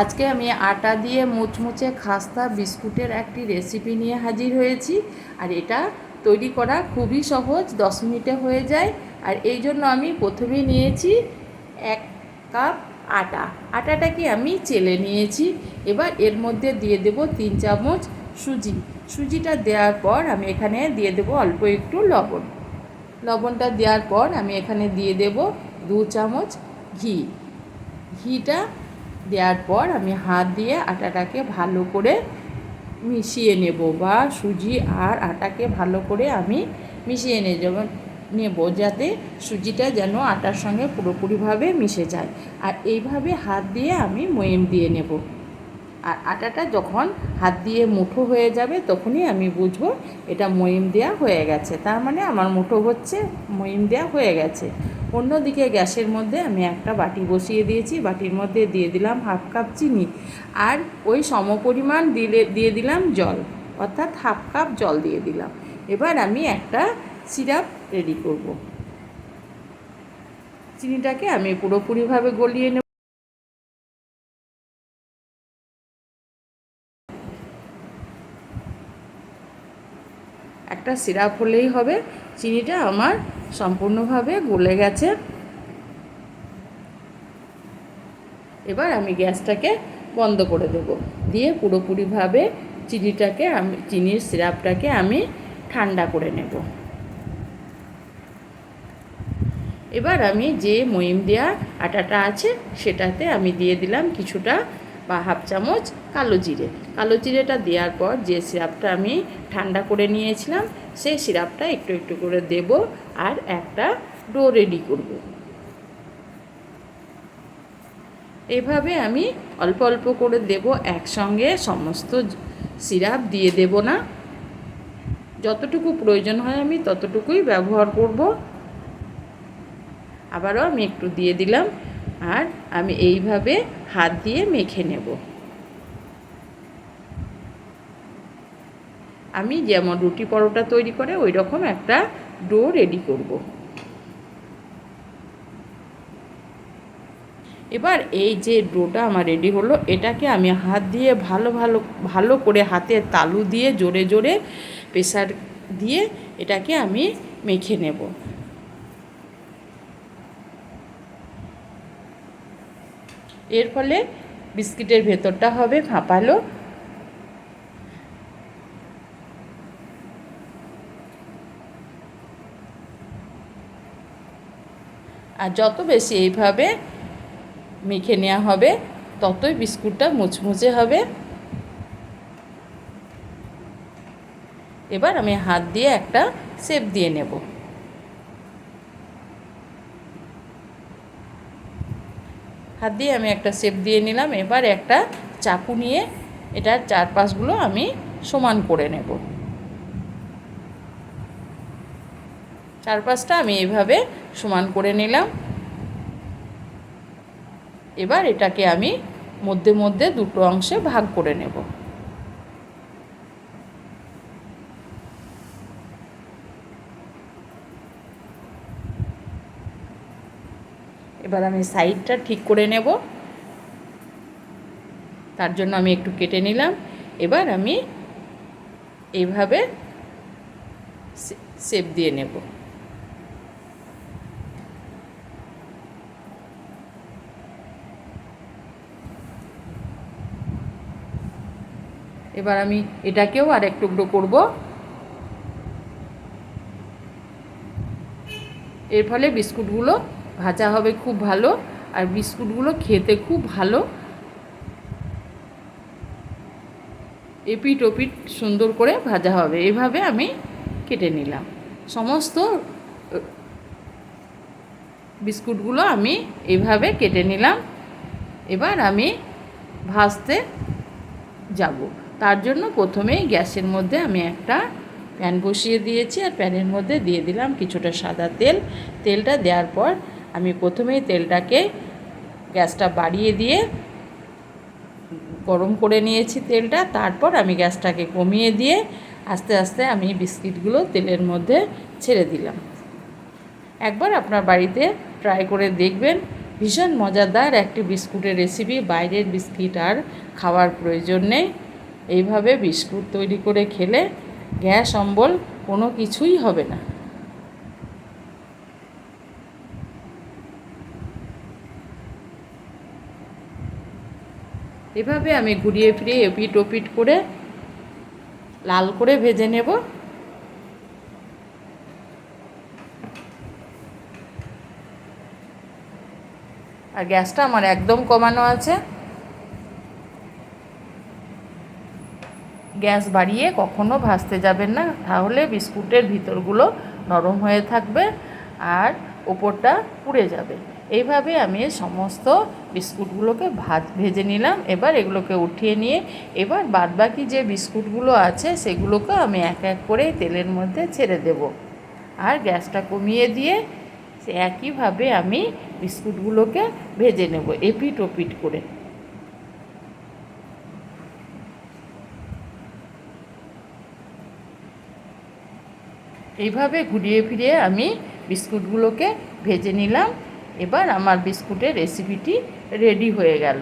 আজকে আমি আটা দিয়ে মুচমুচে খাস্তা বিস্কুটের একটি রেসিপি নিয়ে হাজির হয়েছি। আর এটা তৈরি করা খুবই সহজ, দশ মিনিটে হয়ে যায়। আর এই জন্য আমি প্রথমে নিয়েছি এক কাপ আটা। আটাটাকে আমি চেলে নিয়েছি। এবার এর মধ্যে দিয়ে দেব তিন চামচ সুজি। সুজিটা দেওয়ার পর আমি এখানে দিয়ে দেব অল্প একটু লবণ। লবণটা দেওয়ার পর আমি এখানে দিয়ে দেব দু চামচ ঘি। ঘিটা দেওয়ার পর আমি হাত দিয়ে আটাটাকে ভালো করে মিশিয়ে নেব বা সুজি আর আটাকে ভালো করে আমি মিশিয়ে নেব যাব নেব যাতে সুজিটা যেন আটার সঙ্গে পুরোপুরিভাবে মিশে যায়। আর এইভাবে হাত দিয়ে আমি ময়েম দিয়ে নেব। আর আটাটা যখন হাত দিয়ে মুঠো হয়ে যাবে তখনই আমি বুঝব এটা ময়েম দেওয়া হয়ে গেছে। তার মানে আমার মুঠো হচ্ছে, ময়েম দেওয়া হয়ে গেছে। অন্যদিকে গ্যাসের মধ্যে আমি একটা বাটি বসিয়ে দিয়েছি। বাটির মধ্যে দিয়ে দিলাম হাফ কাপ চিনি আর ওই সমপরিমাণ দিলে, দিয়ে দিলাম জল। অর্থাৎ হাফ কাপ জল দিয়ে দিলাম। এবার আমি একটা সিরাপ রেডি করব। চিনিটাকে আমি পুরোপুরিভাবে গলিয়ে নেব। একটা সিরাপ হলেই হবে। চিনিটা আমার সম্পূর্ণভাবে গলে গেছে। এবার আমি গ্যাসটাকে বন্ধ করে দেব। দিয়ে পুরোপুরিভাবে চিনিটাকে আমি, চিনির সিরাপটাকে আমি ঠান্ডা করে নেব। এবার আমি যে মহিম দেওয়া আটাটা আছে সেটাতে আমি দিয়ে দিলাম কিছুটা বা হাফ চামচ কালো জিরে। কালো জিরেটা দেওয়ার পর যে সিরাপটা আমি ঠান্ডা করে নিয়েছিলাম, সেই সিরাপটা একটু একটু করে দেব আর একটা ডো রেডি করব। এভাবে আমি অল্প অল্প করে দেব, একসঙ্গে সমস্ত সিরাপ দিয়ে দেব না। যতটুকু প্রয়োজন হয় আমি ততটুকুই ব্যবহার করব। আবারও আমি একটু দিয়ে দিলাম। আর আমি এইভাবে হাত দিয়ে মেখে নেব। আমি যেমন রুটি পরোটা তৈরি করে ওই রকম একটা ডো রেডি করব। এবার এই যে ডোটা আমার রেডি হলো, এটাকে আমি হাত দিয়ে ভালো ভালো ভালো করে হাতে তালু দিয়ে জোরে জোরে প্রেসার দিয়ে এটাকে আমি মেখে নেব। এর ফলে বিস্কিটের ভেতরটা হবে ফাঁপালো। আর যত বেশি এইভাবে মেখে নেওয়া হবে, ততই বিস্কুটটা মুচমুচে হবে। এবার আমি হাত দিয়ে একটা শেপ দিয়ে নেব। হাত দিয়ে আমি একটা শেপ দিয়ে নিলাম। এবার একটা চাকু নিয়ে এটার চারপাশগুলো আমি সমান করে নেব। চারপাশটা আমি এভাবে সমান করে নিলাম। এবার এটাকে আমি মধ্যে মধ্যে দুটো অংশে ভাগ করে নেব। এবার আমি সাইডটা ঠিক করে নেব। তার জন্য আমি একটু কেটে নিলাম। এবার আমি এইভাবে সেপ দিয়ে নেব। এবার আমি এটাকেও আর এক টুকরো করব। এর ফলে বিস্কুটগুলো ভাজা হবে খুব ভালো আর বিস্কুটগুলো খেতে খুব ভালো। এপিট ওপিট সুন্দর করে ভাজা হবে। এভাবে আমি কেটে নিলাম। সমস্ত বিস্কুটগুলো আমি এভাবে কেটে নিলাম। এবার আমি ভাজতে যাব। তার জন্য প্রথমেই গ্যাসের মধ্যে আমি একটা প্যান বসিয়ে দিয়েছি আর প্যানের মধ্যে দিয়ে দিলাম কিছুটা সাদা তেল। তেলটা দেওয়ার পর আমি প্রথমেই তেলটাকে গ্যাসটা বাড়িয়ে দিয়ে গরম করে নিয়েছি তেলটা। তারপর আমি গ্যাসটাকে কমিয়ে দিয়ে আস্তে আস্তে আমি বিস্কিটগুলো তেলের মধ্যে ছেড়ে দিলাম। একবার আপনার বাড়িতে ট্রাই করে দেখবেন, ভীষণ মজাদার একটি বিস্কুটের রেসিপি। বাইরের বিস্কিট আর খাওয়ার প্রয়োজন নেই। এইভাবে বিস্কুট তৈরি করে খেলে গ্যাস, অম্বল কোনো কিছুই হবে না। এভাবে আমি ঘুরিয়ে ফিরিয়ে এপিট ওপিট করে লাল করে ভেজে নেব। আর গ্যাসটা আমার একদম কমানো আছে। গ্যাস বাড়িয়ে কখনো ভাজতে যাবেন না, তাহলে বিস্কুটের ভিতরগুলো নরম হয়ে থাকবে আর ওপরটা পুড়ে যাবে। এইভাবে আমি সমস্ত বিস্কুটগুলোকে ভাজ, ভেজে নিলাম। এবার এগুলোকে উঠিয়ে নিয়ে এবার বাদবাকি যে বিস্কুটগুলো আছে সেগুলোকে আমি এক এক করে তেলের মধ্যে ছেড়ে দেব। আর গ্যাসটা কমিয়ে দিয়ে সে একইভাবে আমি বিস্কুটগুলোকে ভেজে নেব এপিট ওপিট করে। এইভাবে ঘুরিয়ে ফিরিয়ে আমি বিস্কুটগুলোকে ভেজে নিলাম। এবার আমার বিস্কুটের রেসিপিটি রেডি হয়ে গেল।